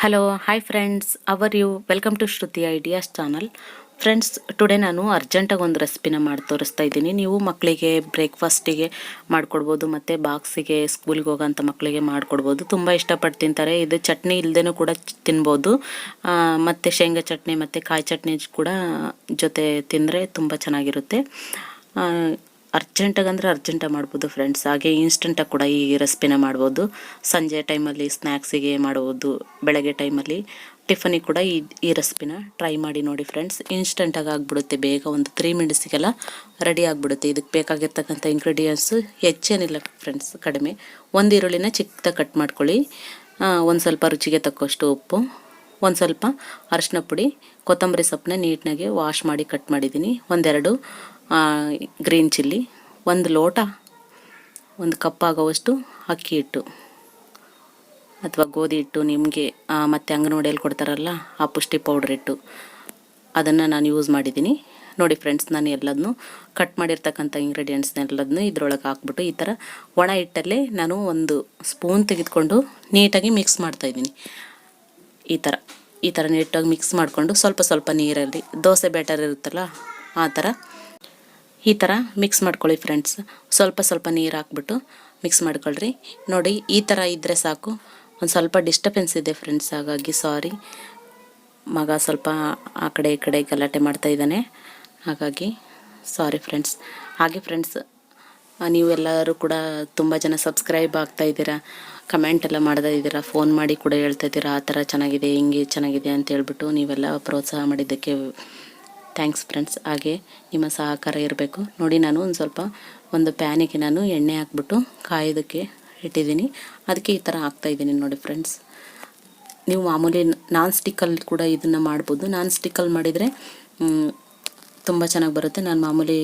Hello hi friends how are you welcome to Shruti ideas channel friends today ನಾನು ಅರ್ಜೆಂಟಾಗಿ ಒಂದು ರೆಸಿಪಿನ ಮಾಡಿ ತೋರಿಸ್ತಾ ಇದ್ದೀನಿ. ನೀವು ಮಕ್ಕಳಿಗೆ ಬ್ರೇಕ್ಫಾಸ್ಟಿಗೆ ಮಾಡಿಕೊಡ್ಬೋದು, ಮತ್ತು ಬಾಕ್ಸಿಗೆ ಸ್ಕೂಲ್ಗೆ ಹೋಗೋಂಥ ಮಕ್ಕಳಿಗೆ ಮಾಡಿಕೊಡ್ಬೋದು. ತುಂಬ ಇಷ್ಟಪಟ್ಟು ತಿಂತಾರೆ. ಇದು ಚಟ್ನಿ ಇಲ್ಲದೇನೂ ಕೂಡ ತಿನ್ಬೋದು. ಮತ್ತು ಶೇಂಗಾ ಚಟ್ನಿ, ಮತ್ತು ಕಾಯಿ ಚಟ್ನಿ ಕೂಡ ಜೊತೆ ತಿಂದರೆ ತುಂಬ ಚೆನ್ನಾಗಿರುತ್ತೆ. ಅರ್ಜೆಂಟಾಗಿ ಅಂದರೆ ಅರ್ಜೆಂಟಾಗಿ ಮಾಡ್ಬೋದು ಫ್ರೆಂಡ್ಸ್ ಹಾಗೆ ಇನ್ಸ್ಟೆಂಟಾಗಿ ಕೂಡ ಈ ರೆಸಿಪಿನ ಮಾಡ್ಬೋದು. ಸಂಜೆ ಟೈಮಲ್ಲಿ ಸ್ನ್ಯಾಕ್ಸಿಗೆ ಮಾಡ್ಬೋದು. ಬೆಳಗ್ಗೆ ಟೈಮಲ್ಲಿ ಟಿಫನಿಗೆ ಕೂಡ ಈ ಈ ರೆಸಿಪಿನ ಟ್ರೈ ಮಾಡಿ ನೋಡಿ ಫ್ರೆಂಡ್ಸ್ ಇನ್ಸ್ಟೆಂಟಾಗಿ ಆಗಿಬಿಡುತ್ತೆ. ಬೇಗ ಒಂದು ತ್ರೀ ಮಿನಿಟ್ಸಿಗೆಲ್ಲ ರೆಡಿ ಆಗಿಬಿಡುತ್ತೆ. ಇದಕ್ಕೆ ಬೇಕಾಗಿರ್ತಕ್ಕಂಥ ಇಂಗ್ರೀಡಿಯೆಂಟ್ಸು ಹೆಚ್ಚೇನಿಲ್ಲ ಫ್ರೆಂಡ್ಸ್ ಕಡಿಮೆ. ಒಂದು ಈರುಳ್ಳಿನ ಚಿಕ್ಕದಾಗಿ ಕಟ್ ಮಾಡ್ಕೊಳ್ಳಿ. ಒಂದು ಸ್ವಲ್ಪ ರುಚಿಗೆ ತಕ್ಕಷ್ಟು ಉಪ್ಪು. ಒಂದು ಸ್ವಲ್ಪ ಅರಿಶಿನ ಪುಡಿ, ಕೊತ್ತಂಬರಿ ಸೊಪ್ಪನ್ನ ನೀಟ್ನಾಗೆ ವಾಶ್ ಮಾಡಿ ಕಟ್ ಮಾಡಿದ್ದೀನಿ ಒಂದೆರಡು ಗ್ರೀನ್ ಚಿಲ್ಲಿ ಒಂದು ಲೋಟ, ಒಂದು ಕಪ್ಪಾಗೋವಷ್ಟು ಅಕ್ಕಿ ಹಿಟ್ಟು ಅಥವಾ ಗೋಧಿ ಹಿಟ್ಟು, ನಿಮಗೆ ಮತ್ತು ಅಂಗನವಾಡಿಯಲ್ಲಿ ಕೊಡ್ತಾರಲ್ಲ, ಆ ಪುಷ್ಟಿ ಪೌಡ್ರ್ ಹಿಟ್ಟು, ಅದನ್ನು ನಾನು ಯೂಸ್ ಮಾಡಿದ್ದೀನಿ ನೋಡಿ ಫ್ರೆಂಡ್ಸ್ ನಾನು ಎಲ್ಲದನ್ನೂ ಕಟ್ ಮಾಡಿರ್ತಕ್ಕಂಥ ಇಂಗ್ರೀಡಿಯೆಂಟ್ಸ್ನೆಲ್ಲದನ್ನು ಇದ್ರೊಳಗೆ ಹಾಕ್ಬಿಟ್ಟು ಈ ಥರ ಒಣ ಹಿಟ್ಟಲ್ಲೇ ನಾನು ಒಂದು ಸ್ಪೂನ್ ತೆಗೆದುಕೊಂಡು ನೀಟಾಗಿ ಮಿಕ್ಸ್ ಮಾಡ್ತಾಯಿದ್ದೀನಿ ಈ ಥರ ಈ ಥರ ನೀಟಾಗಿ ಮಿಕ್ಸ್ ಮಾಡಿಕೊಂಡು ಸ್ವಲ್ಪ ಸ್ವಲ್ಪ ನೀರಲ್ಲಿ, ದೋಸೆ ಬ್ಯಾಟರ್ ಇರುತ್ತಲ್ಲ ಆ ಥರ, ಈ ಥರ ಮಿಕ್ಸ್ ಮಾಡ್ಕೊಳ್ಳಿ ಫ್ರೆಂಡ್ಸ್ ಸ್ವಲ್ಪ ಸ್ವಲ್ಪ ನೀರು ಹಾಕ್ಬಿಟ್ಟು ಮಿಕ್ಸ್ ಮಾಡ್ಕೊಳ್ರಿ. ನೋಡಿ, ಈ ಥರ ಇದ್ದರೆ ಸಾಕು. ಒಂದು ಸ್ವಲ್ಪ ಡಿಸ್ಟರ್ಬೆನ್ಸ್ ಇದೆ ಫ್ರೆಂಡ್ಸ್ ಹಾಗಾಗಿ ಸಾರಿ ಮಗ ಸ್ವಲ್ಪ ಆ ಕಡೆ ಈ ಕಡೆ ಗಲಾಟೆ ಮಾಡ್ತಾ ಇದ್ದಾನೆ. ಹಾಗಾಗಿ ಸಾರಿ ಫ್ರೆಂಡ್ಸ್ ಹಾಗೆ ಫ್ರೆಂಡ್ಸ್ ನೀವೆಲ್ಲರೂ ಕೂಡ ತುಂಬ ಜನ ಸಬ್ಸ್ಕ್ರೈಬ್ ಆಗ್ತಾ ಇದ್ದೀರಾ? ಕಮೆಂಟ್ ಎಲ್ಲ ಮಾಡ್ತಾ ಇದ್ದೀರಾ? ಫೋನ್ ಮಾಡಿ ಕೂಡ ಹೇಳ್ತಾ ಇದ್ದೀರಾ? ಆ ಥರ ಚೆನ್ನಾಗಿದೆ, ಹಿಂಗೆ ಚೆನ್ನಾಗಿದೆ ಅಂತ ಹೇಳ್ಬಿಟ್ಟು ನೀವೆಲ್ಲ ಪ್ರೋತ್ಸಾಹ ಮಾಡಿದ್ದಕ್ಕೆ ಥ್ಯಾಂಕ್ಸ್ ಫ್ರೆಂಡ್ಸ್ ಹಾಗೆ ನಿಮ್ಮ ಸಹಕಾರ ಇರಬೇಕು. ನೋಡಿ ನಾನು ಒಂದು ಸ್ವಲ್ಪ ಒಂದು ಪ್ಯಾನಿಗೆ ನಾನು ಎಣ್ಣೆ ಹಾಕ್ಬಿಟ್ಟು ಕಾಯೋದಕ್ಕೆ ಇಟ್ಟಿದ್ದೀನಿ. ಅದಕ್ಕೆ ಈ ಥರ ಹಾಕ್ತಾಯಿದ್ದೀನಿ ನೋಡಿ ಫ್ರೆಂಡ್ಸ್ ನೀವು ಮಾಮೂಲಿ ನಾನ್ ಸ್ಟಿಕ್ಕಲ್ಲಿ ಕೂಡ ಇದನ್ನು ಮಾಡ್ಬೋದು. ನಾನ್ ಸ್ಟಿಕ್ಕಲ್ಲಿ ಮಾಡಿದರೆ ತುಂಬ ಚೆನ್ನಾಗಿ ಬರುತ್ತೆ. ನಾನು ಮಾಮೂಲಿ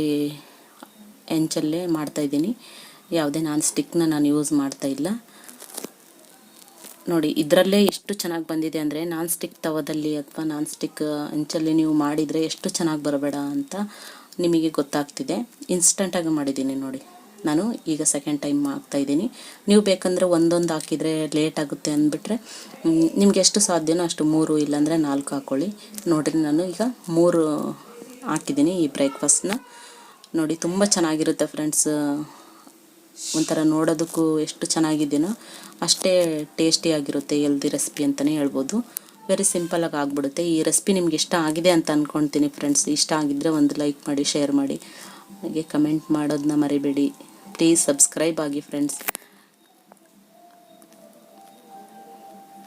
ಹೆಂಚಲ್ಲೇ ಮಾಡ್ತಾಯಿದ್ದೀನಿ ಯಾವುದೇ ನಾನ್ ಸ್ಟಿಕ್ನ ನಾನು ಯೂಸ್ ಮಾಡ್ತಾ ಇಲ್ಲ. ನೋಡಿ, ಇದರಲ್ಲೇ ಎಷ್ಟು ಚೆನ್ನಾಗಿ ಬಂದಿದೆ ಅಂದರೆ ನಾನ್ ಸ್ಟಿಕ್ ತವದಲ್ಲಿ ಅಥವಾ ನಾನ್ ಸ್ಟಿಕ್ ಎಂಚಲ್ಲಿ ನೀವು ಮಾಡಿದರೆ ಎಷ್ಟು ಚೆನ್ನಾಗಿ ಬರಬೇಡ ಅಂತ ನಿಮಗೆ ಗೊತ್ತಾಗ್ತಿದೆ. ಇನ್ಸ್ಟಂಟಾಗಿ ಮಾಡಿದ್ದೀನಿ ನೋಡಿ. ನಾನು ಈಗ ಸೆಕೆಂಡ್ ಟೈಮ್ ಹಾಕ್ತಾಯಿದ್ದೀನಿ ನೀವು ಬೇಕಂದರೆ ಒಂದೊಂದು ಹಾಕಿದರೆ ಲೇಟ್ ಆಗುತ್ತೆ ಅಂದ್ಬಿಟ್ರೆ ನಿಮ್ಗೆ ಎಷ್ಟು ಸಾಧ್ಯನೋ ಅಷ್ಟು ಮೂರು, ಇಲ್ಲಾಂದರೆ ನಾಲ್ಕು ಹಾಕ್ಕೊಳ್ಳಿ ನೋಡಿರಿ, ನಾನು ಈಗ ಮೂರು ಹಾಕಿದ್ದೀನಿ ಈ ಬ್ರೇಕ್ಫಾಸ್ಟ್ನ ನೋಡಿ, ತುಂಬ ಚೆನ್ನಾಗಿರುತ್ತೆ ಫ್ರೆಂಡ್ಸ್ ಒಂಥರ ನೋಡೋದಕ್ಕೂ ಎಷ್ಟು ಚೆನ್ನಾಗಿದ್ದೀನೋ ಅಷ್ಟೇ ಟೇಸ್ಟಿಯಾಗಿರುತ್ತೆ ಎಲ್ದಿ ರೆಸಿಪಿ ಅಂತಲೇ ಹೇಳ್ಬೋದು. ವೆರಿ ಸಿಂಪಲಾಗಿ ಆಗಿಬಿಡುತ್ತೆ. ಈ ರೆಸಿಪಿ ನಿಮ್ಗೆ ಇಷ್ಟ ಆಗಿದೆ ಅಂತ ಅಂದ್ಕೊಳ್ತೀನಿ ಫ್ರೆಂಡ್ಸ್ ಇಷ್ಟ ಆಗಿದ್ದರೆ ಒಂದು ಲೈಕ್ ಮಾಡಿ ಶೇರ್ ಮಾಡಿ. ಹಾಗೆ ಕಮೆಂಟ್ ಮಾಡೋದನ್ನ ಮರಿಬೇಡಿ. ಪ್ಲೀಸ್ ಸಬ್ಸ್ಕ್ರೈಬ್ ಆಗಿ ಫ್ರೆಂಡ್ಸ್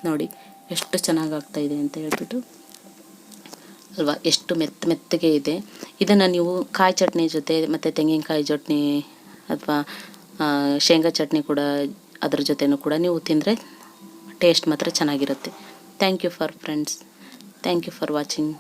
ನೋಡಿ, ಎಷ್ಟು ಚೆನ್ನಾಗಿ ಆಗ್ತಾ ಇದೆ ಅಂತ ಹೇಳ್ಬಿಟ್ಟು. ಅಲ್ವಾ? ಎಷ್ಟು ಮೆತ್ತ ಮೆತ್ತಗೆ ಇದೆ. ಇದನ್ನು ನೀವು ಕಾಯಿ ಚಟ್ನಿ ಜೊತೆ ಮತ್ತು ತೆಂಗಿನಕಾಯಿ ಚಟ್ನಿ ಅಥವಾ ಶೇಂಗಾ ಚಟ್ನಿ ಕೂಡ ಅದ್ರ ಜೊತೆನೂ ಕೂಡ ನೀವು ತಿಂದರೆ ಟೇಸ್ಟ್ ಮಾತ್ರ ಚೆನ್ನಾಗಿರುತ್ತೆ. Thank you for friends thank you for watching